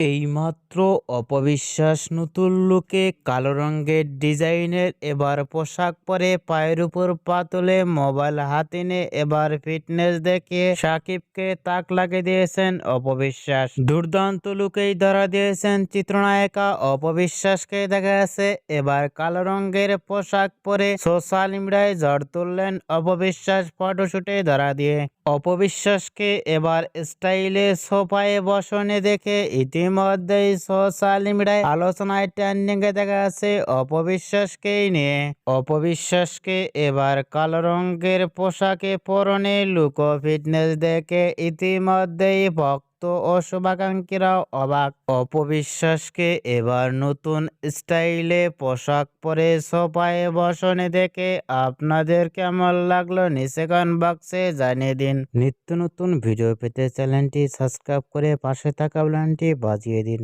এইমাত্র অপবিশ্বাস নতুন লুকে কালো রঙের ডিজাইনের এবার পোশাক পরে পায়ের উপর পা তুলে মোবাইল হাতে নিয়ে এবার ফিটনেস দেখে সাকিবকে তাক লাগিয়ে দিয়েছেন অপবিশ্বাস। দুর্দান্ত লুকেই ধরা দিয়েছেন চিত্রনায়িকা অপবিশ্বাসকে। দেখা গেছে এবার কালো রঙের পোশাক পরে সোশ্যাল মিডিয়ায় ঝড় তুললেন অপবিশ্বাস ফটোশুটে ধরা দিয়ে। অপবিশ্বাসকে এবার স্টাইলে সোফায় বসনে দেখে ইতিমধ্যেই সোশ্যাল মিডিয়ায় আলোচনায় ট্রেন্ডিং এ দেখা যাচ্ছে অপবিশ্বাসকেই নিয়ে। অপবিশ্বাসকে এবার কালো রঙের পোশাকে পরনে লুকো ফিটনেস দেখে ইতিমধ্যেই ভক্ত ও শুভাকাঙ্ক্ষীরাও অবাক। অপবিশ্বাসকে এবার নতুন স্টাইলে পোশাক পরে সোফায় বসনে দেখে আপনাদের কেমন লাগল নিচে কমেন্ট বক্সে জানিয়ে দিন। নিত্য নতুন ভিডিও পেতে চ্যানেলটি সাবস্ক্রাইব করে পাশে থাকা বেলটি বাজিয়ে দিন।